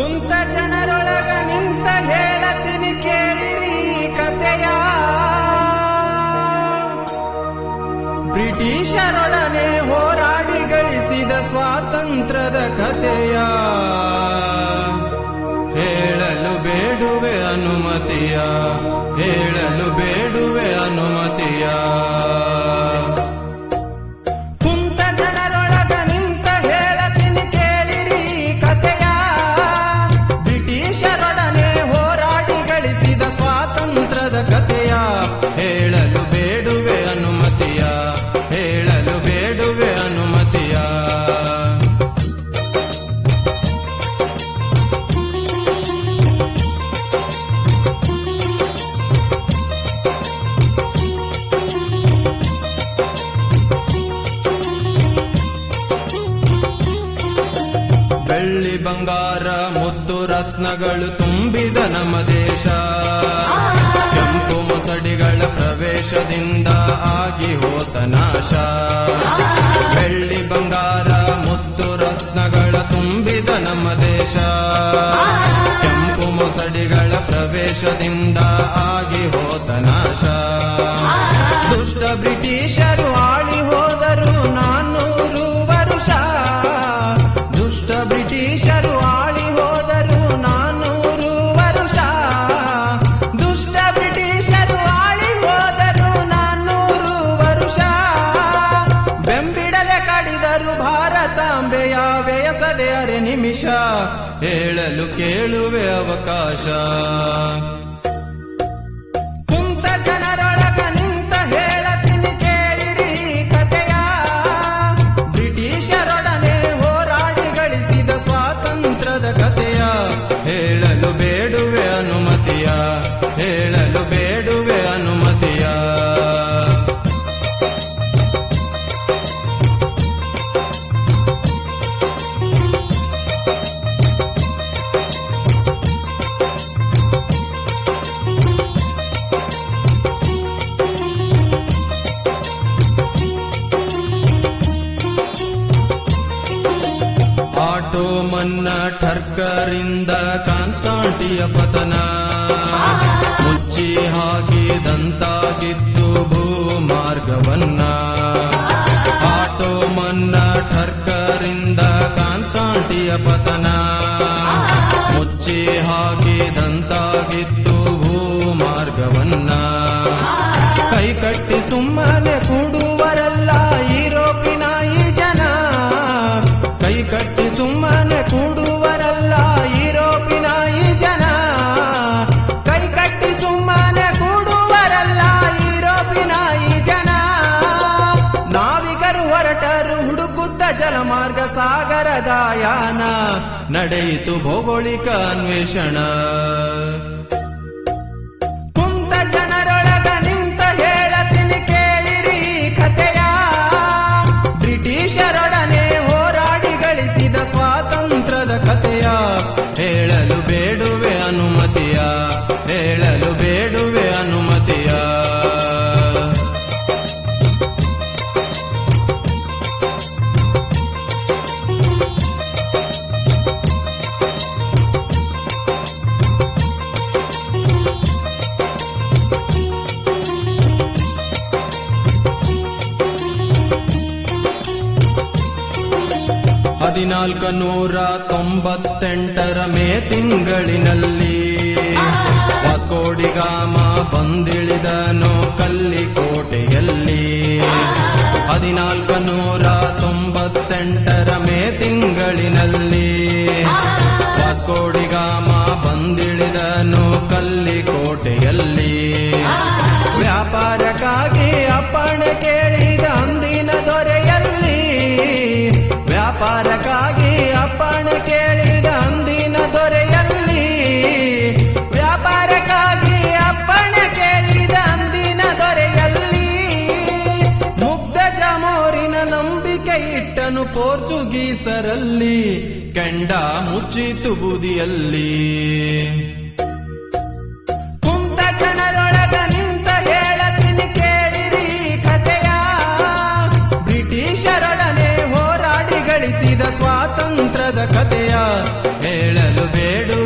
ಕುಂತ ಜನರೊಳಗ ನಿಂತ ಹೇಳತೀನಿ ಕೇಳಿರಿ ಕತೆಯ. ಬ್ರಿಟಿಷರೊಡನೆ ಹೋರಾಡಿ ಗಳಿಸಿದ ಸ್ವಾತಂತ್ರ್ಯದ ಕಥೆಯ. ಬಂಗಾರ ಮುತ್ತು ರತ್ನಗಳು ತುಂಬಿದ ನಮ್ಮ ದೇಶ. ಕೆಂಪು ಮೊಸಡಿಗಳ ಪ್ರವೇಶದಿಂದ ಆಗಿ ಹೋತ ನಾಶ. ಬೆಳ್ಳಿ ಬಂಗಾರ ಮುತ್ತು ರತ್ನಗಳ ತುಂಬಿದ ನಮ್ಮ ದೇಶ. ಕೆಂಪು ಮೊಸಡಿಗಳ ಪ್ರವೇಶದಿಂದ ಆಗಿ Jata. ಠರ್ಕರಿಂದ ಕಾನ್ಸ್ಟಾಂಟಿಯ ಪತನ. ಮುಚ್ಚಿ ಹಾಕಿದಂತಾಗಿತ್ತು ಭೂ ಮಾರ್ಗವನ್ನ ಆಟೋ ಮನ್ನ ಠರ್ಕರಿಂದ ಕಾನ್ಸ್ಟಾಂಟಿಯ ಪತನ. ಮುಚ್ಚಿ ಹಾಕಿದಂತಾಗಿತ್ತು ಭೂ ಮಾರ್ಗವನ್ನ ಕೈ ಕಟ್ಟಿ ಸುಮ್ಮನೆ ನಡೆಯಿತು ಭೌಗೋಳಿಕ ಅನ್ವೇಷಣ. ನೂರ ತೊಂಬತ್ತೆಂಟರ ಮೇ ತಿಂಗಳಿನಲ್ಲಿ ವಾಸ್ಕೋಡಿಗಾಮ ಬಂದಿಳಿದನು ಕಲ್ಲಿಕೋಟೆಯಲ್ಲಿ. ಹದಿನಾಲ್ಕು ನೂರ ಇಟ್ಟನು ಪೋರ್ಚುಗೀಸರಲ್ಲಿ, ಕೆಂಡ ಮುಚ್ಚಿತು ಬುದಿಯಲ್ಲಿ. ಕುಂತ ಜನರೊಳಗ ನಿಂತ ಹೇಳತೀನಿ ಕೇಳಿರಿ ಕಥೆಯ ಬ್ರಿಟಿಷರೊಡನೆ ಹೋರಾಡಿ ಗಳಿಸಿದ ಸ್ವಾತಂತ್ರ್ಯದ ಕಥೆಯ ಹೇಳಲು ಬೇಡುವೆ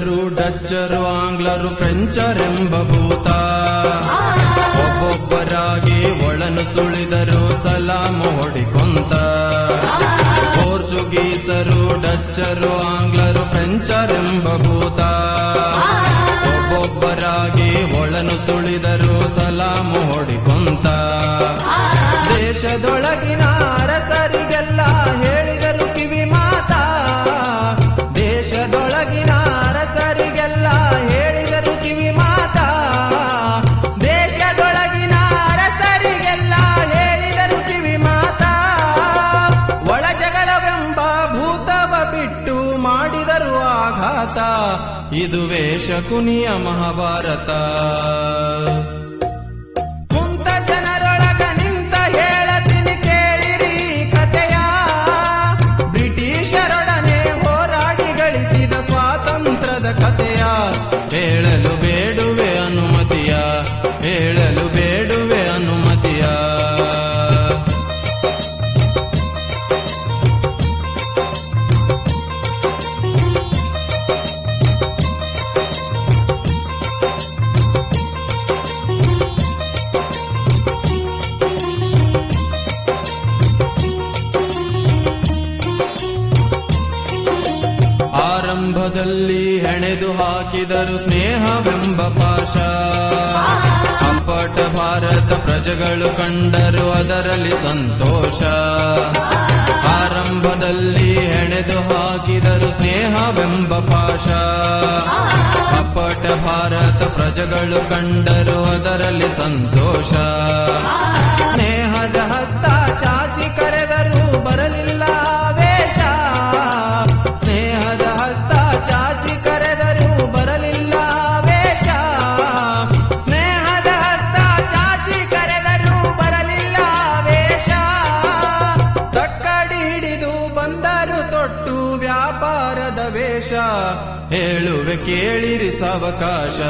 ಪೋರ್ಚುಗೀಸರು ಡಚ್ಚರು, ಆಂಗ್ಲರು, ಫ್ರೆಂಚರೆಂಬ ಭೂತ. ಒಬ್ಬೊಬ್ಬರಾಗಿ ಒಳನು ಸುಳಿದರು, ಸಲಾಮ ಹೊಡಿಕೊಂತ. ಪೋರ್ಚುಗೀಸರು, ಡಚ್ಚರು, ಆಂಗ್ಲರು, ಫ್ರೆಂಚರೆಂಬ ಭೂತ. ಒಬ್ಬೊಬ್ಬರಾಗಿ ಒಳನು ಸುಳಿದರು, ಸಲಾಮ ಹೊಡಿಕೊಂತ. ಮಾಡಿದರು ಆಘಾತ ಇದುವೇ ಶಕುನಿಯ ಮಹಾಭಾರತ ಹಾಕಿದರು ಸ್ನೇಹವೆಂಬ ಪಾಶ ಅಪ್ಪಟ ಭಾರತ ಪ್ರಜೆಗಳು ಕಂಡರು ಅದರಲ್ಲಿ ಸಂತೋಷ. ಆರಂಭದಲ್ಲಿ ಹೆಣೆದು ಹಾಕಿದರು ಸ್ನೇಹವೆಂಬ ಪಾಶ ಅಪ್ಪಟ ಭಾರತ ಪ್ರಜೆಗಳು ಕಂಡರು ಅದರಲ್ಲಿ ಸಂತೋಷ. ಕೇಳಿರಿ ಸಾವಕಾಶ.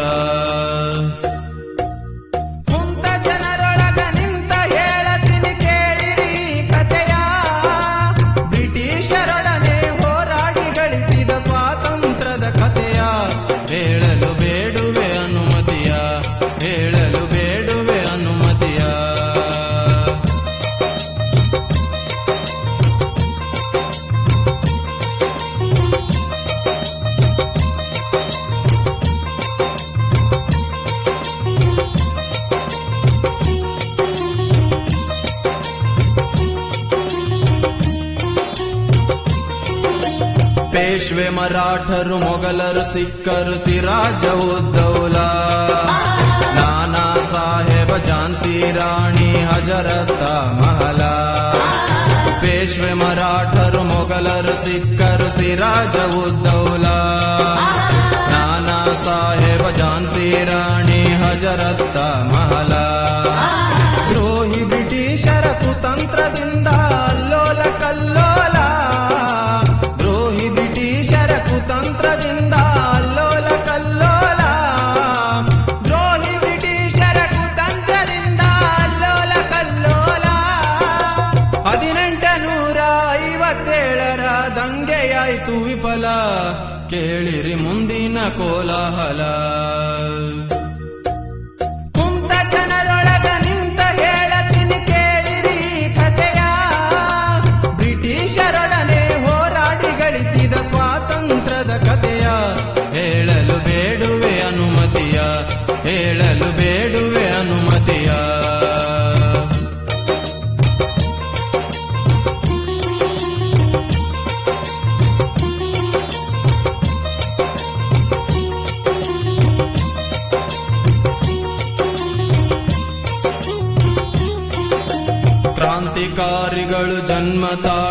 ಪೇಶ್ವೆ ಮರಾಠರು ಮೊಘಲರು ಸಿಕ್ಕರು ಸಿರಾಜ ಉದ್ದೌಲಾ ನಾನಾ ಸಾಹೇಬ ಝಾನ್ಸಿ ರಾಣಿ ಹಜರತ ಮಹಲ ಪೇಶ್ವೆ ಮರಾಠರು ಮೊಘಲರು ಸಿಕ್ಕರು ಸಿರಾಜ ಉದ್ದೌಲಾ ನಾನಾ ಸಾಹೇಬ ಝಾನ್ಸಿ ರಾಣಿ ಹಜರತ ಮಹಲ ದ್ರೋಹಿ ಬ್ರಿಟಿಷರ ಕುತಂತ್ರದಿಂದ ಅಲ್ಲೋಲ ಕಲ್ಲೋಲ ಕುತಂತ್ರದಿಂದ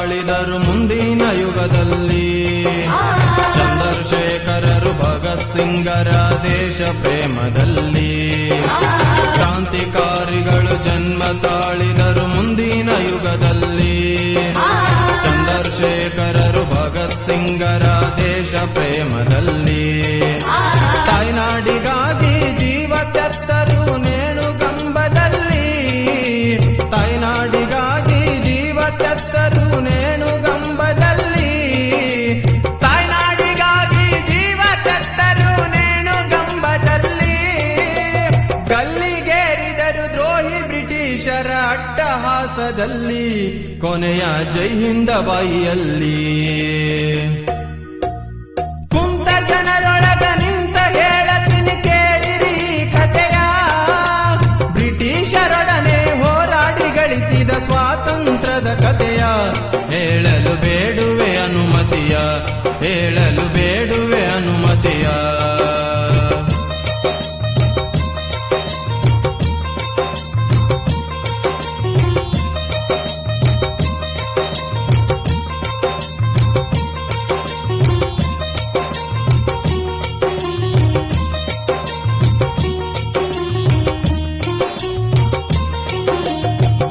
ತಾಳಿದರು ಮುಂದಿನ ಯುಗದಲ್ಲಿ. ಚಂದ್ರಶೇಖರ ಚಂದ್ರಶೇಖರರು ಭಗತ್ ಸಿಂಗರ ದೇಶ ಪ್ರೇಮದಲ್ಲಿ. ಕ್ರಾಂತಿಕಾರಿಗಳು ಜನ್ಮ ತಾಳಿದರು ಮುಂದಿನ ಯುಗದಲ್ಲಿ. ಚಂದ್ರಶೇಖರರು ಭಗತ್ ಸಿಂಗರ ದೇಶ ಪ್ರೇಮದಲ್ಲಿ. ತಾಯ್ನಾಡಿಗಾಗಿ ಜೀವ ತೆತ್ತರು ಅಟ್ಟಹಾಸದಲ್ಲಿ ಕೊನೆಯ ಜೈ ಹಿಂದ ಬಾಯಿಯಲ್ಲಿ. ಕುಂತ ಜನರೊಳಗ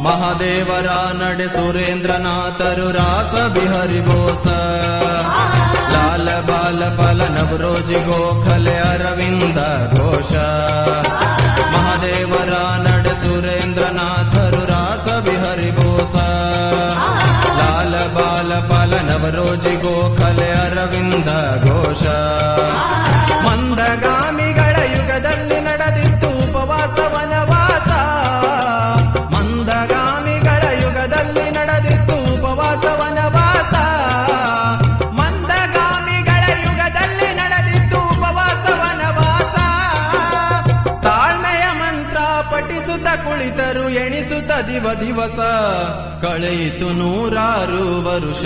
ಮಹಾದೇವರ ನಡೆ ಸುರೇಂದ್ರನಾಥರು ರಾಸ ಬಿಹರಿ ಬೋಸ ಲಾಲ ಬಾಲ ಫಲ ನವರೋಜಿ ಗೋಖಲೆ ಅರವಿಂದ ಘೋಷ ಮಹಾದೇವರ ನಡೆ ಸುರೇಂದ್ರನಾಥರು ದಿವ ದಿವಸ ಕಳೆಯಿತು ನೂರಾರು ವರುಷ.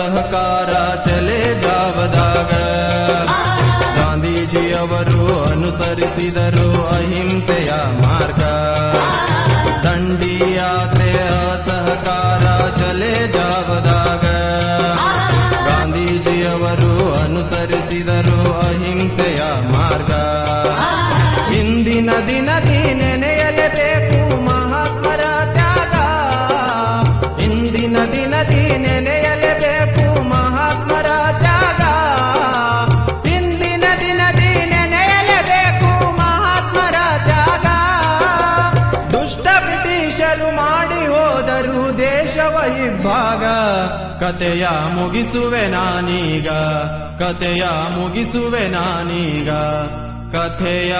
ಅಸಹಕಾರ ಚಲೆ ಜಾವದಾಗ ಗಾಂಧೀಜಿಯವರು ಅನುಸರಿಸಿದರು ಅಹಿಂಸೆಯ ಮಾರ್ಗ. ದಂಡಿ ಕತೆಯ ಮುಗಿಸುವೆ ನಾನೀಗ. ಕತೆಯ ಮುಗಿಸುವೆ ನಾನೀಗ. ಕಥೆಯ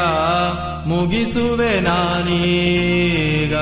ಮುಗಿಸುವೆ ನಾನೀಗ.